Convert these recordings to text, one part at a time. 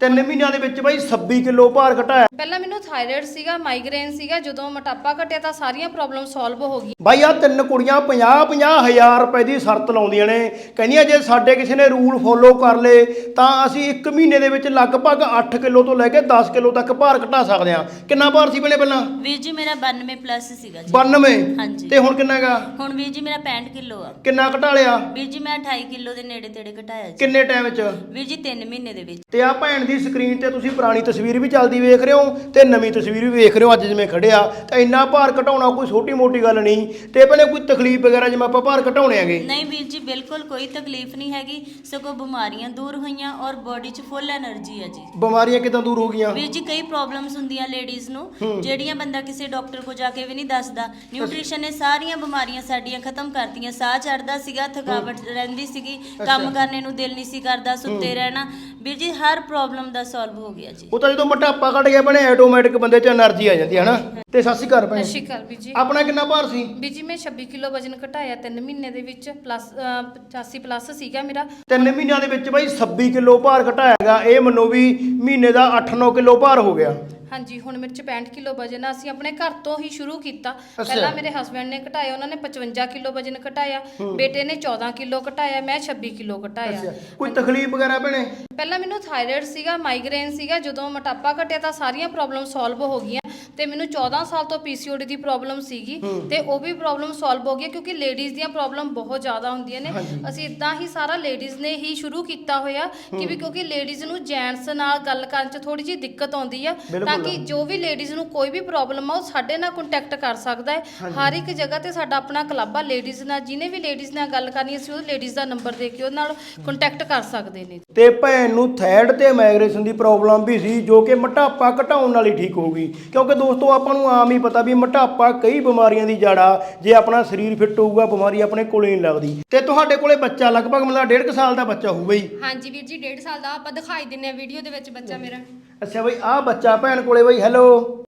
ਤਿੰਨ ਮਹੀਨਿਆਂ ਦੇ ਵਿੱਚ ਬਾਈ 26 ਕਿਲੋ ਭਾਰ ਘਟਾਇਆ। ਪਹਿਲਾਂ ਮੈਨੂੰ ਥਾਇਰਾਇਡ ਸੀਗਾ ਮਾਈਗ੍ਰੇਨ ਸੀਗਾ ਜਦੋਂ ਮੋਟਾਪਾ ਘਟਿਆ ਤਾਂ ਸਾਰੀਆਂ ਪ੍ਰੋਬਲਮ ਸੋਲਵ ਹੋ ਗਈ ਬਾਈ ਆ ਤਿੰਨ ਕੁੜੀਆਂ 50 50 ਹਜ਼ਾਰ ਰੁਪਏ ਦੀ ਸ਼ਰਤ ਲਾਉਂਦੀਆਂ ਨੇ। ਕਹਿੰਦੀਆਂ ਜੇ ਸਾਡੇ ਕਿਸੇ ਨੇ ਰੂਲ ਫੋਲੋ ਕਰ ਲੇ ਤਾਂ ਅਸੀਂ 1 ਮਹੀਨੇ ਦੇ ਵਿੱਚ ਲਗਭਗ 8 ਕਿਲੋ ਤੋਂ ਲੈ ਕੇ 10 ਕਿਲੋ ਤੱਕ ਭਾਰ ਘਟਾ ਸਕਦੇ ਹਾਂ। ਕਿੰਨਾ ਭਾਰ ਸੀ ਬਣੇ ਪਹਿਲਾਂ? ਵੀਰ ਜੀ ਮੇਰਾ 92 ਪਲੱਸ ਸੀਗਾ ਜੀ। 92 ਹਾਂਜੀ। ਤੇ ਹੁਣ ਕਿੰਨਾ ਹੈਗਾ ਹੁਣ ਵੀਰ ਜੀ ਮੇਰਾ 65 ਕਿਲੋ ਆ। ਕਿੰਨਾ ਘਟਾ ਲਿਆ? ਵੀਰ ਜੀ ਮੈਂ 28 ਕਿਲੋ ਦੇ ਨੇੜੇ ਤੇੜੇ ਘਟਾਇਆ ਜੀ। ਕਿੰਨੇ ਟਾਈਮ ਵਿੱਚ ਵੀਰ ਜੀ 3 ਮਹੀਨੇ ਦੇ ਵਿੱਚ। ਤੇ ਆ ਭੈਣ ਦੀ ਦੀ ਸਕਰੀਨ ਤੇ ਤੁਸੀਂ ਪੁਰਾਣੀ ਤਸਵੀਰ ਵੀ ਚੱਲਦੀ ਵੇਖ ਰਹੇ ਹੋ ਤੇ ਨਵੀਂ ਤਸਵੀਰ ਵੀ ਵੇਖ ਰਹੇ ਹੋ ਅੱਜ ਜਿਵੇਂ ਖੜਿਆ ਤਾਂ ਇੰਨਾ ਭਾਰ ਘਟਾਉਣਾ ਕੋਈ ਛੋਟੀ ਮੋਟੀ ਗੱਲ ਨਹੀਂ ਤੇ ਪਹਿਲੇ ਕੋਈ ਤਕਲੀਫ ਵਗੈਰਾ ਜਿਵੇਂ ਆਪਾਂ ਭਾਰ ਘਟਾਉਣੇ ਹੈਗੇ। ਨਹੀਂ ਵੀਰ ਜੀ ਬਿਲਕੁਲ ਕੋਈ ਤਕਲੀਫ ਨਹੀਂ ਹੈਗੀ ਸਗੋਂ ਬਿਮਾਰੀਆਂ ਦੂਰ ਹੋਈਆਂ ਔਰ ਬੋਡੀ 'ਚ ਫੁੱਲ એનર્ਜੀ ਹੈ ਜੀ। ਬਿਮਾਰੀਆਂ ਕਿਦਾਂ ਦੂਰ ਹੋ ਗਈਆਂ? ਵੀਰ ਜੀ ਕਈ ਪ੍ਰੋਬਲਮਸ ਹੁੰਦੀਆਂ ਲੇਡੀਜ਼ ਨੂੰ ਜਿਹੜੀਆਂ ਬੰਦਾ ਕਿਸੇ ਡਾਕਟਰ ਕੋ ਜਾ ਕੇ ਵੀ ਨਹੀਂ ਦੱਸਦਾ। ਨਿਊਟ੍ਰੀਸ਼ਨ ਨੇ ਸਾਰੀਆਂ ਬਿਮਾਰੀਆਂ ਸਾਡੀਆਂ ਖਤਮ ਕਰਦੀਆਂ ਸਾਹ ਚੜਦਾ ਸੀਗਾ ਥਕਾਵਟ ਰਹਿੰਦੀ ਸੀਗੀ ਕੰਮ ਕਰਨੇ ਨੂੰ ਦਿਲ ਨਹੀਂ ਸੀ ਕਰਦਾ ਸੁੱਤੇ ਰਹਿਣਾ। ਵੀਰ ਜੀ ਹਰ ਪ੍ਰੋਬਲਮ ਪ੍ਰੋਬਲਮ ਦਾ ਸੋਲਵ ਹੋ ਗਿਆ ਜੀ। ਉਹ ਤਾਂ ਜਦੋਂ ਮੋਟਾਪਾ ਘਟ ਗਿਆ ਬਣੇ ਆਟੋਮੈਟਿਕ ਬੰਦੇ 'ਚ એનર્ਜੀ ਆ ਜਾਂਦੀ ਹੈ ਹਨਾ ਤੇ ਸਤਿ ਸ਼੍ਰੀ ਅਕਾਲ ਭੈਣ। ਸਤਿ ਵੀ ਜੀ। ਆਪਣਾ ਕਿੰਨਾ ਭਾਰ ਸੀ? ਵੀ ਜੀ ਮੈਂ 26 ਕਿਲੋ ਵਜਨ ਘਟਾਇਆ 3 ਮਹੀਨੇ ਦੇ ਵਿੱਚ ਪਲੱਸ 85 ਪਲੱਸ ਸੀਗਾ ਮੇਰਾ। ਤਿੰਨ ਮਹੀਨਿਆਂ ਦੇ ਵਿੱਚ ਬਾਈ 26 ਕਿਲੋ ਭਾਰ ਘਟਾਇਆਗਾ ਇਹ ਮੰਨੋ ਵੀ ਮਹੀਨੇ ਦਾ 8-9 ਕਿਲੋ ਭਾਰ ਹੋ ਗਿਆ। ਹਾਂਜੀ ਹੁਣ ਮੇਰੇ ਚ 65 ਕਿਲੋ ਵਜਨ ਆ ਅਸੀਂ ਆਪਣੇ ਘਰ ਤੋਂ ਹੀ ਸ਼ੁਰੂ ਕੀਤਾ। ਪਹਿਲਾਂ ਮੇਰੇ ਹਸਬੰਡ ਨੇ ਘਟਾਇਆ ਉਹਨਾਂ ਨੇ 55 ਕਿਲੋ ਵਜਨ ਘਟਾਇਆ। ਬੇਟੇ ਨੇ 14 ਕਿਲੋ ਘਟਾਇਆ ਮੈਂ 26 ਕਿਲੋ ਘਟਾਇਆ। ਕੋਈ ਤਕਲੀਫ ਵਗੈਰਾ ਭੈਣੇ? ਪਹਿਲਾਂ ਮੈਨੂੰ ਥਾਇਰਾਇਡ ਸੀਗਾ ਮਾਈਗ੍ਰੇਨ ਸੀਗਾ ਜਦੋਂ ਮੋਟਾਪਾ ਘਟਿਆ ਤਾਂ ਸਾਰੀਆਂ ਪ੍ਰੋਬਲਮ ਸੋਲਵ ਹੋ ਗਈਆਂ। ਤੇ ਮੈਨੂੰ 14 ਸਾਲ ਤੋਂ ਪੀਸੀਓਡੀ ਦੀ ਪ੍ਰੋਬਲਮ ਸੀਗੀ ਤੇ ਉਹ ਵੀ ਪ੍ਰੋਬਲਮ ਸੋਲਵ ਹੋ ਗਈ ਕਿਉਂਕਿ ਲੇਡੀਜ਼ ਦੀਆਂ ਪ੍ਰੋਬਲਮ ਬਹੁਤ ਜ਼ਿਆਦਾ ਹੁੰਦੀਆਂ ਨੇ। ਅਸੀਂ ਇਦਾਂ ਹੀ ਸਾਰਾ ਲੇਡੀਜ਼ ਨੇ ਹੀ ਸ਼ੁਰੂ ਕੀਤਾ ਹੋਇਆ ਕਿ ਵੀ ਕਿਉਂਕਿ ਲੇਡੀਜ਼ ਨੂੰ ਜੈਂਟਸ ਨਾਲ ਗੱਲ ਕਰਨ 'ਚ ਥੋੜੀ ਜਿਹੀ ਦਿੱਕਤ ਆਉਂਦੀ ਆ ਤਾਂ ਕਿ ਜੋ ਵੀ ਲੇਡੀਜ਼ ਨੂੰ ਕੋਈ ਵੀ ਪ੍ਰੋਬਲਮ ਆ ਉਹ ਸਾਡੇ ਨਾਲ ਕੰਟੈਕਟ ਕਰ ਸਕਦਾ ਹੈ। ਹਰ ਇੱਕ ਜਗ੍ਹਾ ਤੇ ਸਾਡਾ ਆਪਣਾ ਕਲੱਬ ਆ ਲੇਡੀਜ਼ ਨਾਲ ਜਿਹਨੇ ਵੀ ਲੇਡੀਜ਼ ਨਾਲ ਗੱਲ ਕਰਨੀ ਅਸੀਂ ਉਹ ਲੇਡੀਜ਼ ਦਾ ਨੰਬਰ ਦੇ ਕੇ ਉਹਦੇ ਨਾਲ ਕੰਟੈਕਟ ਕਰ ਸਕਦੇ ਨੇ। ਤੇ ਭੈਣ ਨੂੰ ਥਾਇਰਡ ਤੇ ਮਾਈਗ੍ਰੇਸ਼ਨ ਦੀ ਪ੍ਰੋਬਲਮ ਵੀ ਸੀ ਜੋ ਕਿ ਮੋਟਾਪਾ ਘਟਾਉਣ ਨਾਲ ਹੀ ਠੀਕ ਹੋ ਗਈ ਕਿਉਂਕਿ ਦੋਸਤੋ ਆਪਾਂ ਨੂੰ ਆਮ ਹੀ ਪਤਾ ਵੀ ਮੋਟਾਪਾ ਕਈ ਬਿਮਾਰੀਆਂ ਦੀ ਜੜ ਆ। ਜੇ ਆਪਣਾ ਸਰੀਰ ਫਿੱਟ ਹੋਊਗਾ ਬਿਮਾਰੀ ਆਪਣੇ ਕੋਲੇ ਨਹੀਂ ਲੱਗਦੀ। ਤੇ ਤੁਹਾਡੇ ਕੋਲੇ ਬੱਚਾ ਲਗਭਗ ਮਤਲਬ ਡੇਢ ਕੁ ਸਾਲ ਦਾ ਬੱਚਾ ਹੋਊਗਾ ਹੀ ਹਾਂਜੀ ਵੀਰ ਜੀ 1.5 ਸਾਲ ਦਾ ਆਪਾਂ ਦਿਖਾਈ ਦਿੰਨੇ ਆ ਵੀਡੀਓ ਦੇ ਵਿੱਚ ਬੱਚਾ ਮੇਰਾ। ਅੱਛਾ ਬਈ ਆਹ ਬੱਚਾ ਭੈਣ ਕੋਲੇ ਬਈ ਹੈਲੋ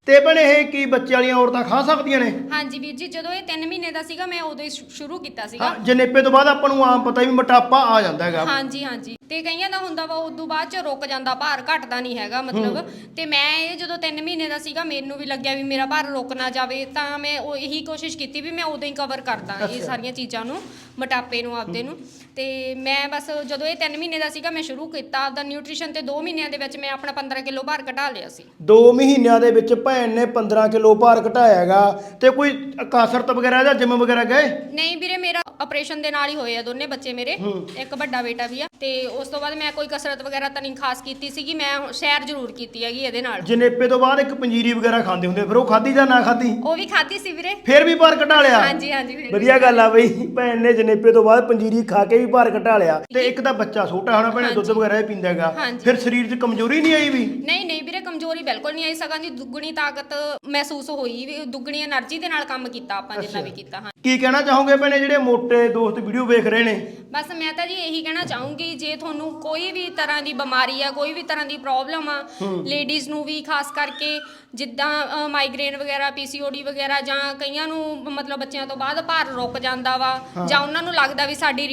ਤੇ ਭੈਣੇ ਇਹ ਕੀ ਬੱਚੇ ਵਾਲੀਆਂ ਔਰਤਾਂ ਖਾ ਸਕਦੀਆਂ ਨੇ? ਹਾਂਜੀ ਵੀਰ ਜੀ ਜਦੋਂ ਇਹ 3 ਮਹੀਨੇ ਦਾ ਸੀਗਾ ਮੈਂ ਉਦੋਂ ਹੀ ਸ਼ੁ- ਸ਼ੁਰੂ ਕੀਤਾ ਸੀਗਾ। ਹਾਂ ਜਨੇਪੇ ਤੋਂ ਬਾਅਦ ਆਪਾਂ ਨੂੰ ਆਮ ਪਤਾ ਵੀ ਮੋਟਾਪਾ ਆ ਜਾਂਦਾ ਹੈਗਾ। ਹਾਂਜੀ ਹਾਂਜੀ। ਤੇ ਕਈਆਂ ਦਾ ਹੁੰਦਾ ਵਾ ਉਦੋਂ ਬਾਅਦ ਚ ਰੁਕ ਜਾਂਦਾ ਭਾਰ ਘਟਦਾ ਨਹੀਂ ਹੈਗਾ ਮਤਲਬ। ਤੇ ਮੈਂ ਇਹ ਜਦੋਂ 3 ਮਹੀਨੇ ਦਾ ਸੀਗਾ ਮੈਨੂੰ ਵੀ ਲੱਗਿਆ ਵੀ ਮੇਰਾ ਭਾਰ ਰੁਕ ਨਾ ਜਾਵੇ ਤਾਂ ਮੈਂ ਉਹ ਇਹੀ ਕੋਸ਼ਿਸ਼ ਕੀਤੀ ਵੀ ਮੈਂ ਉਦੋਂ ਹੀ ਕਵਰ ਕਰਦਾ ਇਹ ਸਾਰੀਆਂ ਚੀਜ਼ਾਂ ਨੂੰ ਮੋਟਾਪੇ ਨੂੰ ਆਪਦੇ ਨੂੰ। ਤੇ ਮੈਂ ਬਸ ਜਦੋਂ ਇਹ 3 ਮਹੀਨੇ ਦਾ ਸੀਗਾ ਮੈਂ ਸ਼ੁਰੂ ਕੀਤਾ ਆਪਦਾ ਨਿਊਟ੍ਰੀਸ਼ਨ ਤੇ 2 ਮਹੀਨਿਆਂ ਦੇ ਵਿੱਚ ਮੈਂ ਆਪਣਾ 15 ਕਿਲੋ ਭਾਰ ਘਟਾ ਲਿਆ ਸੀ। 2 ਮਹੀਨਿਆਂ ਦੇ ਵਿੱਚ ਭੈਣ ਨੇ 15 ਕਿਲੋ ਭਾਰ ਘਟਾਇਆ ਹੈਗਾ ਤੇ ਕੋਈ ਕਸਰਤ ਵਗੈਰਾ ਜਾਂ ਜਿਮ ਵਗੈਰਾ ਗਏ? ਨਹੀਂ ਵੀਰੇ ਮੇਰਾ ਆਪਰੇਸ਼ਨ ਦੇ ਨਾਲ ਹੀ ਹੋਏ ਆ ਦੋਨੇ ਬੱਚੇ ਮੇਰੇ। ਇੱਕ ਵੱਡਾ ਬੇਟਾ ਵੀ ਆ। ਤੇ ਉਸ ਤੋਂ ਬਾਅਦ ਮੈਂ ਕੋਈ ਕਸਰਤ ਵਗੈਰਾ ਤਾਂ ਨਹੀਂ ਖਾਸ ਕੀਤੀ ਸੀਗੀ। ਮੈਂ ਸ਼ਹਿਰ ਜ਼ਰੂਰ ਕੀਤੀ ਹੈਗੀ ਇਹਦੇ ਨਾਲ। ਜਨੇਪੇ ਤੋਂ ਬਾਅਦ ਇੱਕ ਪੰਜੀਰੀ ਵਗੈਰਾ ਖਾਂਦੇ ਹੁੰਦੇ ਫਿਰ ਉਹ ਖਾਧੀ ਜਾਂ ਨਾ ਖਾਧੀ? ਉਹ ਵੀ ਖਾਧੀ ਸੀ ਵੀਰੇ। ਫਿਰ ਵੀ ਭਾਰ ਘਟਾ ਲਿਆ? ਹਾਂਜੀ ਹਾਂਜੀ ਫਿਰ ਵਧੀਆ ਗੱਲ ਆ ਬਈ। ਭੈਣ ਨੇ ਜਨੇਪੇ ਤੋਂ ਬਾਅਦ ਪੰਜੀਰੀ ਖਾ ਕੇ ਵੀ ਭਾਰ ਘਟਾ ਲਿਆ। ਤੇ ਇੱਕ ਤਾਂ ਬੱਚਾ ਛੋਟਾ ਹੋਣਾ ਭੈਣੇ ਦੁੱਧ ਵਗੈਰਾ ਵੀ ਪੀਂਦਾ ਫਿਰ ਸਰੀਰ 'ਚ ਕਮਜ਼ੋਰੀ ਨਹੀਂ ਆਈ ਵੀ? ਨਹੀਂ ਨਹੀਂ ਵੀਰੇ ਕਮਜ਼ੋਰੀ ਬਿਲਕੁਲ ਨਹੀਂ ਆਈ। ਸਗੋਂ ਜੀ ਦੁੱਗਣੀ ਤਾਕਤ ਮਹਿਸੂਸ ਹੋਈ ਵੀ ਦੁੱਗਣੀ એનર્ਜੀ ਦੇ ਨਾਲ ਕੰਮ ਕੀਤਾ ਆਪਾਂ ਜਿੰਨਾ ਵੀ ਕੀਤਾ ਹਾਂ ਕੀ ਕਹਿਣਾ ਚਾਹੋਗੇ ਭੈਣੇ ਜਿਹੜੇ ਦੋਸਤ ਵੀਡੀਓ ਵੇਖ ਰਹੇ ਨੇ। ਬਸ ਮੈਂ ਤਾਂ ਜੀ ਇਹੀ ਕਹਿਣਾ ਚਾਹੂੰਗੀ ਜੇ ਤੁਹਾਨੂੰ ਕੋਈ ਵੀ ਤਰ੍ਹਾਂ ਦੀ ਬਿਮਾਰੀ ਆ ਕੋਈ ਵੀ ਤਰ੍ਹਾਂ ਦੀ ਪ੍ਰੋਬਲਮ ਆ ਲੇਡੀਜ਼ ਨੂੰ ਵੀ ਖਾਸ ਕਰਕੇ ਜਿੱਦਾਂ ਮਾਈਗ੍ਰੇਨ ਵਗੈਰਾ ਪੀਸੀਓਡੀ ਵਗੈਰਾ ਜਾਂ ਕਈਆਂ ਨੂੰ ਮਤਲਬ ਬੱਚਿਆਂ ਤੋਂ ਬਾਅਦ ਭਾਰ ਰੁਕ ਜਾਂਦਾ ਵਾ ਜਾਂ ਉਹਨਾਂ ਨੂੰ ਲੱਗਦਾ ਵੀ ਸਾਡੀ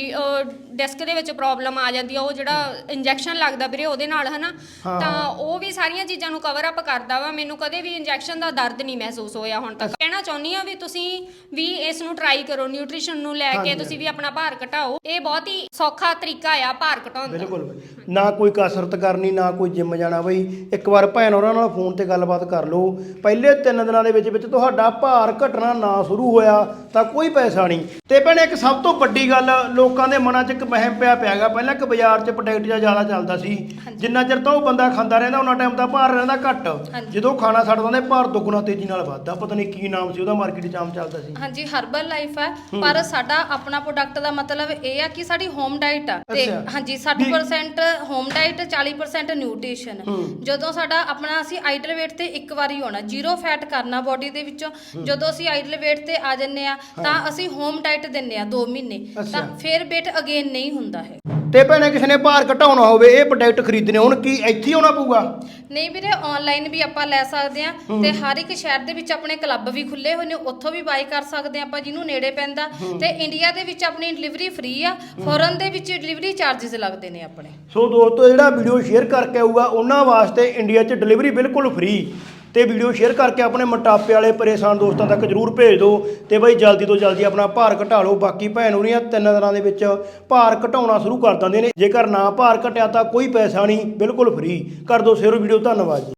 ਡਿਸਕ ਦੇ ਵਿੱਚ ਪ੍ਰੋਬਲਮ ਆ ਜਾਂਦੀ ਆ ਉਹ ਜਿਹੜਾ ਇੰਜੈਕਸ਼ਨ ਲੱਗਦਾ ਵੀਰੇ ਉਹਦੇ ਨਾਲ ਹਨਾ? ਤਾਂ ਉਹ ਵੀ ਸਾਰੀਆਂ ਚੀਜ਼ਾਂ ਨੂੰ ਕਵਰ ਅਪ ਕਰਦਾ ਵਾ ਮੈਨੂੰ ਕਦੇ ਵੀ ਇੰਜੈਕਸ਼ਨ ਦਾ ਦਰਦ ਨਹੀਂ ਮਹਿਸੂਸ ਹੋਇਆ ਹੁਣ ਤੱਕ। ਕਹਿਣਾ ਚਾਹੁੰਦੀ ਆ ਵੀ ਤੁਸੀਂ ਵੀ ਇਸ ਨੂੰ ਟਰਾਈ ਕਰੋ ਨਿਊਟ੍ਰੀਸ਼ਨ ਨੂੰ ਲੈ ਕੇ ਤੁਸੀਂ ਵੀ ਆਪਣਾ ਭਾਰ ਘਟਾਓ। ਇਹ ਬਹੁਤ ਹੀ ਸੌਖਾ ਤਰੀਕਾ ਆ ਭਾਰ ਘਟਾਉਣ ਦਾ। ਬਿਲਕੁਲ ਬਈ। ਨਾ ਕੋਈ ਕਸਰਤ ਕਰਨੀ ਨਾ ਕੋਈ ਜਿੰਮ ਜਾਣਾ ਬਈ। ਇੱਕ ਵਾਰ ਭੈਣ ਹੋਰਾਂ ਨਾਲ ਫੋਨ ਤੇ ਗੱਲਬਾਤ ਕਰ ਲਓ। ਪਹਿਲੇ 3 ਦਿਨਾਂ ਦੇ ਵਿੱਚ ਵਿੱਚ ਤੁਹਾਡਾ ਭਾਰ ਘਟਣਾ ਨਾ ਸ਼ੁਰੂ ਹੋਇਆ ਤਾਂ ਕੋਈ ਪੈਸਾ ਨਹੀਂ। ਤੇ ਭੈਣੇ ਇੱਕ ਸਭ ਤੋਂ ਵੱਡੀ ਗੱਲ ਲੋਕਾਂ ਦੇ ਮਨਾਂ 'ਚ ਇੱਕ ਵਹਿਮ ਪਿਆ ਪਿਆਗਾ ਪਹਿਲਾਂ ਇੱਕ ਬਾਜ਼ਾਰ 'ਚ ਪ੍ਰੋਡਕਟ ਜ਼ਿਆਦਾ ਚੱਲਦਾ ਸੀ। ਜਿੰਨਾ ਚਿਰ ਤਾਂ ਉਹ ਬੰਦਾ ਖਾਂਦਾ ਰਹਿੰਦਾ ਉਹਨਾਂ ਟਾਈਮ ਤਾਂ ਭਾਰ ਰਹਿੰਦਾ ਘੱਟ। ਜਦੋਂ ਖਾਣਾ ਛੱਡਦਾ ਨੇ ਭਾਰ ਦੁੱਗਣਾ ਤੇਜ਼ੀ ਨਾਲ ਵੱਧਦਾ। ਪਤਾ ਨਹੀਂ ਕੀ ਨਾਮ ਸੀ ਉਹਦਾ ਮਾਰਕੀਟ 'ਚ ਆਮ ਚੱਲਦਾ ਸੀ। ਹਾਂਜੀ ਹਰਬਲ ਲਾਈਫ ਹੈ। ਪਰ ਸਾਡਾ ਆਪਣਾ ਪ੍ਰੋਡਕਟ ਦਾ ਮਤਲਬ ਇਹ ਆ ਕਿ ਸਾਡੀ ਹੋਮ ਡਾਈਟ ਆ। ਤੇ ਅੱਛਾ। ਹਾਂਜੀ 60% ਹੋਮ ਡਾਈਟ 40% ਨਿਊਟ੍ਰੀਸ਼ਨ ਜਦੋਂ ਸਾਡਾ ਆਪਣਾ ਅਸੀਂ ਆਈਡਲ weight ਤੇ ਇੱਕ ਵਾਰੀ ਹੋਣਾ ਜ਼ੀਰੋ ਫੈਟ ਕਰਨਾ ਬਾਡੀ ਦੇ ਵਿੱਚੋਂ। ਜਦੋਂ ਅਸੀਂ ਆਈਡਲ weight ਤੇ ਆ ਜੰਨੇ ਆ ਤਾਂ ਅਸੀਂ ਹੋਮ ਡਾਈਟ ਦਿੰਨੇ ਆ 2 ਮਹੀਨੇ। ਤਾਂ ਫਿਰ weight ਅਗੇਨ ਨਹੀਂ ਹੁੰਦਾ ਹੈ। ਤੇ ਭੈਣੇ ਕਿਸੇ ਨੇ ਭਾਰ ਘਟਾਉਣਾ ਹੋਵੇ ਇਹ ਪ੍ਰੋਡਕਟ ਖਰੀਦਣੇ ਹੁਣ ਕੀ ਇੱਥੇ ਹੀ ਆਉਣਾ ਪਊਗਾ? ਨਹੀਂ ਵੀਰੇ ਆਨਲਾਈਨ ਵੀ ਆਪਾਂ ਲੈ ਸਕਦੇ ਆ ਤੇ ਹਰ ਇੱਕ ਸ਼ਹਿਰ ਦੇ ਵਿੱਚ ਆਪਣੇ ਕਲੱਬ ਵੀ ਖੁੱਲੇ ਹੋਏ ਨੇ ਉੱਥੋਂ ਵੀ ਬਾਈ ਕਰ ਸਕਦੇ ਆ ਆਪਾਂ ਜਿਹਨੂੰ ਨੇੜੇ ਪੈਂਦਾ। ਤੇ ਇੰਡੀਆ ਦੇ ਵਿੱਚ ਆਪਣੀ ਡਿਲੀਵਰੀ ਫ੍ਰੀ ਆ ਫੋਰਨ ਦੇ ਵਿੱਚ ਡਿਲੀਵਰੀ ਚਾਰजेस ਲੱਗਦੇ ਨੇ ਆਪਣੇ। ਸੋ ਦੋਸਤੋ ਜਿਹੜਾ ਵੀਡੀਓ ਸ਼ੇਅਰ ਕਰਕੇ ਆਊਗਾ ਉਹਨਾਂ ਵਾਸਤੇ ਇੰਡੀਆ 'ਚ ਡਿਲੀਵਰੀ ਬਿਲਕੁਲ ਫ੍ਰੀ ਤੇ ਵੀਡੀਓ ਸ਼ੇਅਰ ਕਰਕੇ ਆਪਣੇ ਮੋਟਾਪੇ ਵਾਲੇ ਪਰੇਸ਼ਾਨ ਦੋਸਤਾਂ ਤੱਕ ਜਰੂਰ ਭੇਜ ਦਿਓ। ਤੇ ਬਈ ਜਲਦੀ ਤੋਂ ਜਲਦੀ ਆਪਣਾ ਭਾਰ ਘਟਾ ਲਓ। ਬਾਕੀ ਭੈਣ ਹੋਰੀਆਂ ਤਿੰਨ ਦਿਨਾਂ ਦੇ ਵਿੱਚ ਭਾਰ ਘਟਾਉਣਾ ਸ਼ੁਰੂ ਕਰ ਦਿੰਦੇ ਨੇ। ਜੇਕਰ ਨਾ ਭਾਰ ਘਟਿਆ ਤਾਂ ਕੋਈ ਪੈਸਾ ਨਹੀਂ, ਬਿਲਕੁਲ ਫ੍ਰੀ ਕਰ ਦਿਓ ਸ਼ੇਅਰ ਵੀਡੀਓ, ਧੰਨਵਾਦ ਜੀ।